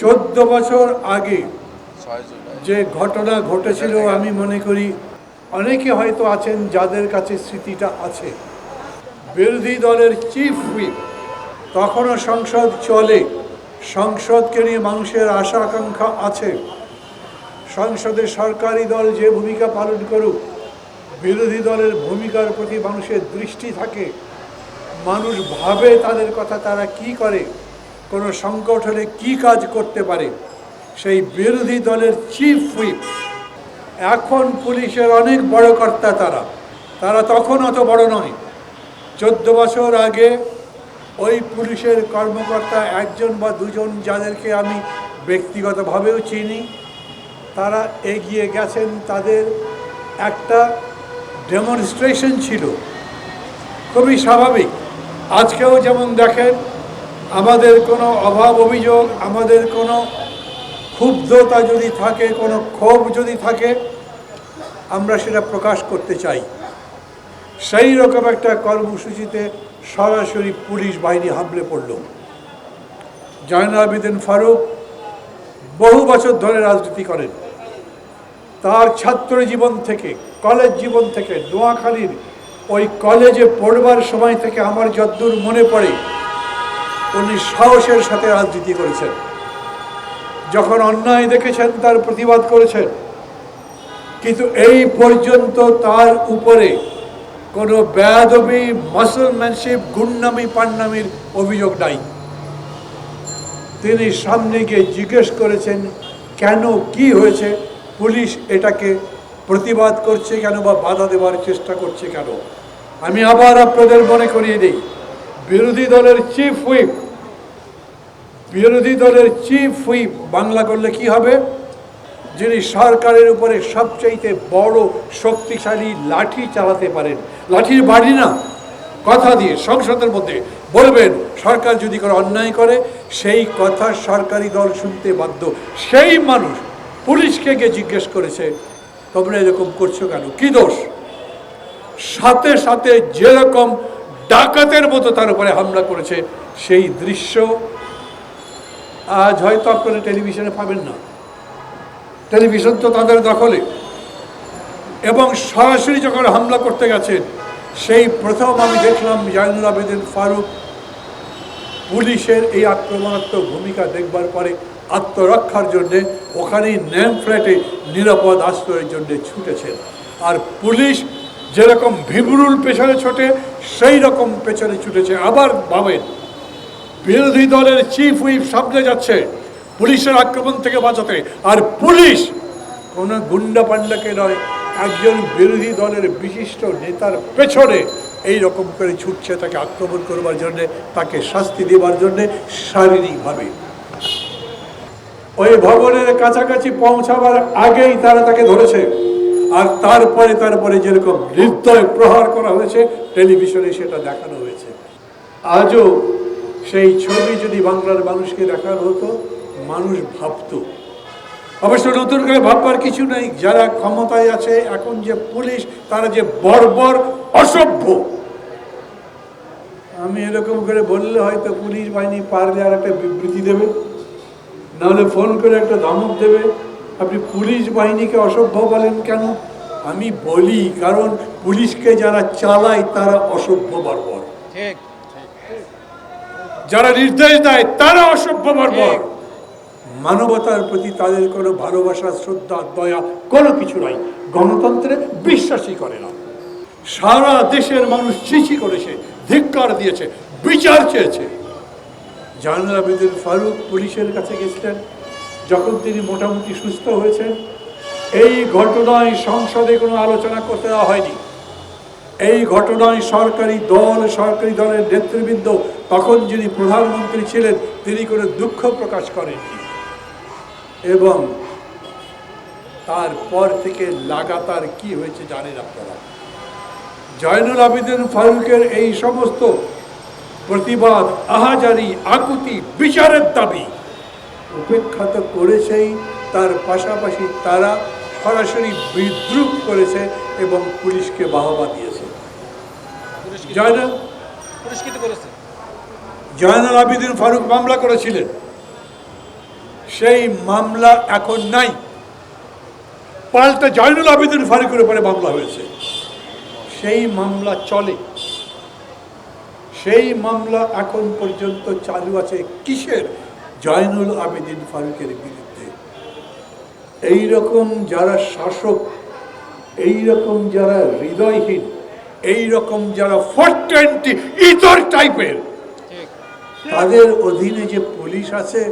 চোদ্দ বছর আগে যে ঘটনা ঘটেছিল আমি মনে করি অনেকে হয়তো আছেন যাদের কাছে স্মৃতিটা আছে। বিরোধী দলের চিফ হুইপ তখনও সংসদ চলে। সংসদকে নিয়ে মানুষের আশা আকাঙ্ক্ষা আছে। সংসদে সরকারি দল যে ভূমিকা পালন করুক বিরোধী দলের ভূমিকার প্রতি মানুষের দৃষ্টি থাকে। মানুষ ভাবে তাদের কথা তারা কি করে? কোনো হলে কি কাজ করতে পারে? সেই বিরোধী দলের চিফ হুইপ এখন পুলিশের অনেক বড় কর্তা তারা। তারা তখন অত বড় নয়। চোদ্দ বছর আগে ওই পুলিশের কর্মকর্তা একজন বা দুজন যাদেরকে আমি ব্যক্তিগতভাবেও চিনি, তারা এগিয়ে গেছেন। তাদের একটা ডেমনস্ট্রেশন ছিল। খুবই স্বাভাবিক। আজকেও যেমন দেখেন আমাদের কোনো অভাব অভিযোগ, আমাদের কোনো ক্ষুব্ধতা যদি থাকে, কোনো ক্ষোভ যদি থাকে, আমরা সেটা প্রকাশ করতে চাই। সেই রকম একটা কর্মসূচিতে সরাসরি পুলিশ বাহিনী হামলে পড়ল। জয়নাল আবেদিন ফারুক বহু বছর ধরে রাজনীতি করেন। তার ছাত্র জীবন থেকে, কলেজ জীবন থেকে, নোয়াখালীর ওই কলেজে পড়বার সময় থেকে আমার যদ্দূর মনে পড়ে উনি সাহসের সাথে রাজনীতি করেছেন। যখন অন্যায় দেখেছেন, তার প্রতিবাদ করেছেন। কিন্তু এই পর্যন্ত তার উপরে কোনো বেয়াদবি মাসলম্যানশিপ গুন্ডামি পান্নামির অভিযোগ নাই। তিনি সামনে গিয়ে জিজ্ঞেস করেছেন, কেন, কি হয়েছে? পুলিশ এটাকে প্রতিবাদ করছে কেন বা বাধা দেওয়ার চেষ্টা করছে কেন? আমি আবার আপনাদের মনে করিয়ে দিই, বিরোধী দলের চিফ হুইপ বিরোধী দলের চিফ হুইপ বাংলা করলে কি হবে? যিনি সরকারের উপরে সবচাইতে বড় শক্তিশালী লাঠি চালাতে পারেন। লাঠির বাড়ি না, কথা দিয়ে সংসদের মধ্যে বলবেন, সরকার যদি কোনো অন্যায় করে, সেই কথা সরকারি দল শুনতে বাধ্য। সেই মানুষ পুলিশকে গিয়ে জিজ্ঞেস করেছে, তোমরা এরকম করছ কেন? কি দোষ? সাথে সাথে যেরকম ডাকাতের মতো তার উপরে হামলা করেছে, সেই দৃশ্য আজ হয়তো আপনারা টেলিভিশনে পাবেন না। টেলিভিশন তো তাদের দখলে। এবং সরাসরি যখন হামলা করতে গেছেন, সেই প্রথম আমি দেখলাম জাইনুল আবেদিন ফারুক পুলিশের এই আক্রমণাত্মক ভূমিকা দেখবার পরে আত্মরক্ষার জন্যে ওখানেই ন্যাম ফ্ল্যাটে নিরাপদ আশ্রয়ের জন্য ছুটেছেন। আর পুলিশ যেরকম ভিবরুল পেছনে ছোটে, সেই রকম পেছনে ছুটেছে আবার ভাবেন বিরোধী দলের চিফ হুইপ সামনে যাচ্ছে। পুলিশের আক্রমণ থেকে বাঁচাতে। আর পুলিশ কোনো গুন্ডা পান্ডাকে নয়, একজন বিরোধী দলের বিশিষ্ট নেতার পেছনে এই রকম করে ছুটছে তাকে আক্রমণ করবার জন্যে, তাকে শাস্তি দেবার জন্যে শারীরিকভাবে। ওই ভবনের কাছাকাছি পৌঁছাবার আগেই তারা তাকে ধরেছে। আর তারপরে তারপরে যেরকম নির্দয় প্রহার করা হয়েছে, টেলিভিশনে সেটা দেখানো হয়েছে। আজও সেই ছবি যদি বাংলার মানুষকে দেখানো হতো, মানুষ ভাবতো। অবশ্য নতুন করে ভাববার কিছু নেই, যারা ক্ষমতায় আছে, এখন যে পুলিশ, তারা যে বর্বর অসভ্য। আমি এরকম করে বললে হয়তো পুলিশ বাহিনী পারলে আর একটা বিবৃতি দেবে, নাহলে ফোন করে একটা ধমক দেবে। আপনি পুলিশ বাহিনীকে অসভ্য বলেন কেন? আমি বলি, কারণ পুলিশকে যারা চালায়, তারা অসভ্য বর্বর। ঠিক। যারা নির্দেশ দেয়, তারা অসভ্য বর্বর। মানবতার প্রতি তাদের কোনো ভালোবাসা, শ্রদ্ধা, দয়া কোনো কিছু নাই। গণতন্ত্রে বিশ্বাসই করে না। সারা দেশের মানুষ চিঠি করেছে, ধিক্কার দিয়েছে, বিচার চেয়েছে। জাহানুল আবেদিন ফারুক পুলিশের কাছে গেছিলেন। যখন তিনি মোটামুটি সুস্থ হয়েছেন, এই ঘটনায় সংসদে কোনো আলোচনা করতে দেওয়া হয়নি। এই ঘটনায় সরকারি দল, সরকারি দলের নেতৃবৃন্দ তখন যিনি প্রধানমন্ত্রী ছিলেন, তিনি কোনো দুঃখ প্রকাশ করেননি। এবং তারপর থেকে লাগাতার কি হয়েছে জানেন আপনারা? জয়নুল আবেদিন ফারুকের এই সমস্ত প্রতিবাদ, আহাজারি, আকুতি, বিচারের দাবি উপেক্ষা তো করেছেই, তার পাশাপাশি তারা সরাসরি বিদ্রুপ করেছে এবং পুলিশকে বাহবা দিয়েছে। জয়নাল পুরস্কৃত করেছে। জয়নাল আবেদিন ফারুক মামলা করেছিলেন। সেই মামলা এখন নাই। পাল্টা জয়নুল আবেদিন ফারুকের উপরে মামলা হয়েছে। সেই মামলা চলে। সেই মামলা এখন পর্যন্ত চালু আছে কিসের? জয়নুল আবেদিন ফারুকের বিরুদ্ধে। এই রকম যারা শাসক এই রকম যারা হৃদয়হীন এই রকম যারা ফোর টোয়েন্টি ইতর টাইপের তাদের অধীনে যে পুলিশ আছে